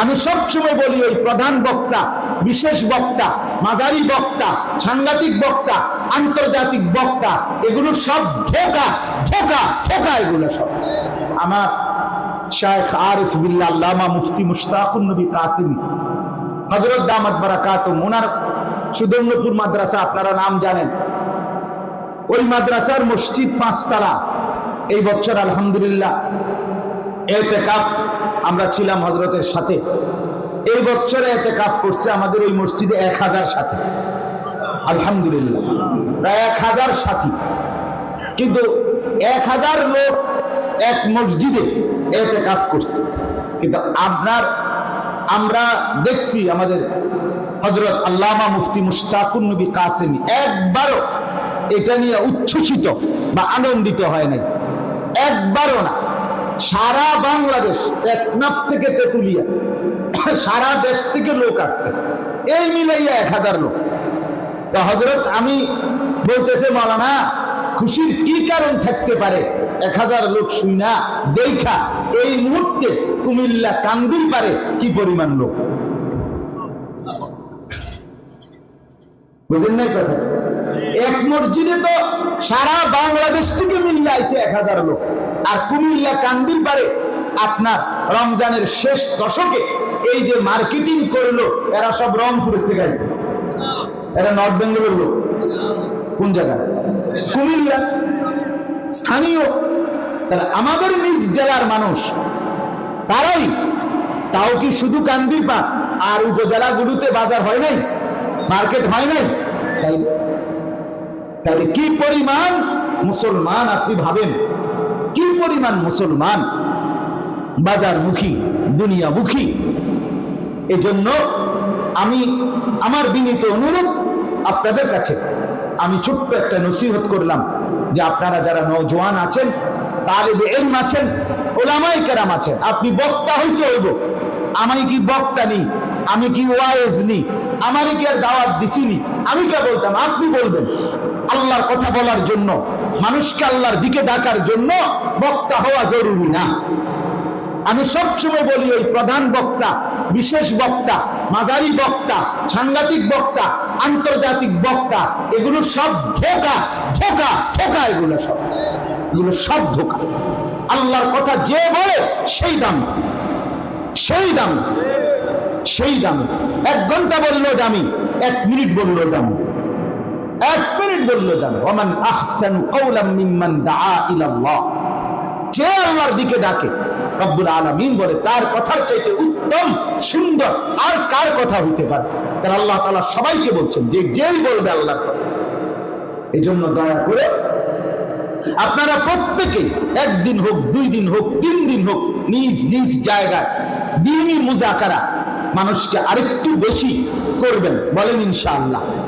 আমি সবসময় বলি, ওই প্রধান বক্তা, বিশেষ বক্তা, মাঝারি বক্তা, সাংঘাতিক বক্তা, আন্তর্জাতিক বক্তা, এগুলো সব ধোকা ধোকা ধোকা এগুলো সব। আমার শায়েখ আরিফ আল্লামা মুফতি মুশতাকুন নবী কাসিমি হজরত দামাত বারাকাতুম, ওনার সুদর্ণপুর মাদ্রাসা, আপনারা নাম জানেন। ওই মাদ্রাসার মসজিদ পাঁচতলা। এই বছর আলহামদুলিল্লাহ এতেকাফ আমরা ছিলাম হজরতের সাথে। এই বছরে এতেকাফ করছে আমাদের ওই মসজিদে এক হাজার সাথী। আলহামদুলিল্লাহ। প্রায় এক হাজার সাথী। কিন্তু এক হাজার লোক এক মসজিদে এতেকাফ করছে। কিন্তু আপনার, আমরা দেখছি আমাদের হজরত আল্লামা মুফতি মুশতাকুন নবী কাসেমি একবারও এটা নিয়ে উচ্ছ্বসিত বা আনন্দিত হয় নাই। একবারও না। সারা বাংলাদেশ টেকনাফ থেকে তেতুলিয়া। সারা দেশ থেকে লোক আসছে। এই মিলাইয়া এক হাজার লোক। তো হজরত আমি বলতেছে মালানা খুশির কি কারণ থাকতে পারে? এক হাজার লোক শুই না, দেখা, এই মুহূর্তে কুমিল্লা কান্দির পারে কি পরিমাণ লোক? বুঝলেন নাই কথা? এক মসজিদে তো সারা বাংলাদেশ থেকে মিল্লা আইছে এক হাজার লোক। আর কুমিল্লা কান্দির পারে আপনার রমজানের শেষ দশকে এই যে মার্কেটিং করল, এরা সব রংপুরের থেকে আইছে। এরা নর্থ বেঙ্গলের লোক। কোন জায়গায় কুমিল্লা। স্থানীয়। তাহলে আমাদের নিজ জেলার মানুষ, তারাই তাও কি শুধু কান্দির পা আর উপজেলাগুলোতে বাজার হয় নাই, মার্কেট হয় নাই? তাই তাহলে কি পরিমাণ মুসলমান আপনি ভাবেন? পরিমাণ মুসলমান, বাজারমুখী, দুনিয়ামুখী। এজন্য আমি আমার বিনীত অনুরোধ আপনাদের কাছে, আমি ছোট্ট একটা নসিহত করলাম যে আপনারা যারা নৌজওয়ান আছেন, তালেবে এলম আছেন ওলামাই কেরাম আছেন, আপনি বক্তা হইতে হইব। আমি কি বক্তা নি? আমি কি ওয়াইজ নি? আমারই কি আর দাওয়াত দিছিনি আমি কে বলতাম? আপনি বলবেন। আল্লাহর কথা বলার জন্য মানুষকে আল্লাহর দিকে ডাকার জন্য বক্তা হওয়া জরুরি না। আমি সবসময় বলি ওই প্রধান বক্তা, বিশেষ বক্তা, মাঝারি বক্তা, সাংঘাতিক বক্তা, আন্তর্জাতিক বক্তা, এগুলো সব ধোকা ধোকা ধোকা এগুলো সব। এগুলো সব ধোকা। আল্লাহর কথা যে বলে, সেই দাম। সেই দাম। সেই দাম। এক ঘণ্টা বলল দামি এক মিনিট বলল দাম এক মিনিট বলল ইলাল্লাহ। যে আল্লাহর দিকে ডাকে, রব্বুল আলামিন বলে, তার কথার চাইতে উত্তম, সুন্দর আর কার কথা হইতে পারে? তার আল্লাহ তাআলা সবাইকে বলছেন যে যেই বলবে আল্লাহর কথা। জন্য দয়া করে আপনারা প্রত্যেকে একদিন হোক, দুই দিন হোক, তিন দিন হোক, নিজ নিজ জায়গায় দিনই মুজাকারা মানুষকে আরেকটু বেশি করবেন, বলেন ইনশাআল্লাহ।